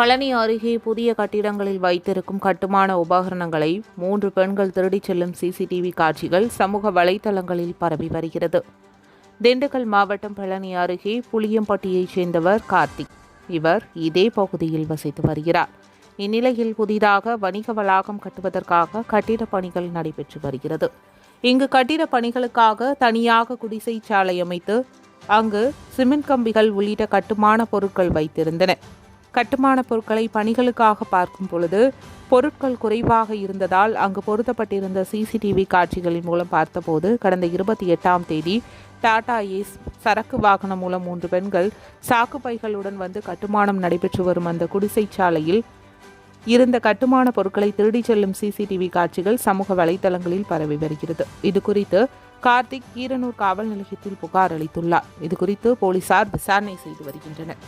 பழனி அருகே புதிய கட்டிடங்களில் வைத்திருக்கும் கட்டுமான உபகரணங்களை மூன்று பெண்கள் திருடிச் செல்லும் சிசிடிவி காட்சிகள் சமூக வலைதளங்களில் பரவி வருகிறது. திண்டுக்கல் மாவட்டம் பழனி அருகே புளியம்பட்டியைச் சேர்ந்தவர் கார்த்திக். இவர் இதே பகுதியில் வசித்து வருகிறார். இந்நிலையில் புதிதாக வணிக வளாகம் கட்டுவதற்காக கட்டிடப் பணிகள் நடைபெற்று வருகிறது. இங்கு கட்டிடப் பணிகளுக்காக தனியாக குடிசை சாலை அமைத்து அங்கு சிமெண்ட் கம்பிகள் உள்ளிட்ட கட்டுமான பொருட்கள் வைத்திருந்தன கட்டுமான பொருட்களை பணிகளுக்காக பார்க்கும் பொழுது பொருட்கள் குறைவாக இருந்ததால் அங்கு பொருத்தப்பட்டிருந்த சிசிடிவி காட்சிகளின் மூலம் பார்த்தபோது கடந்த இருபத்தி எட்டாம் தேதி டாடா ஏஸ் சரக்கு வாகனம் மூலம் மூன்று பெண்கள் சாக்கு பைகளுடன் வந்து கட்டுமானம் நடைபெற்று வரும் அந்த குடிசை சாலையில் இருந்த கட்டுமான பொருட்களை திருடிச் செல்லும் சிசிடிவி காட்சிகள் சமூக வலைதளங்களில் பரவி வருகிறது. இது குறித்து கார்த்திக் கீரனூர் காவல் நிலையத்தில் புகார் அளித்துள்ளார். இது குறித்து போலீசார் விசாரணை செய்து வருகின்றனர்.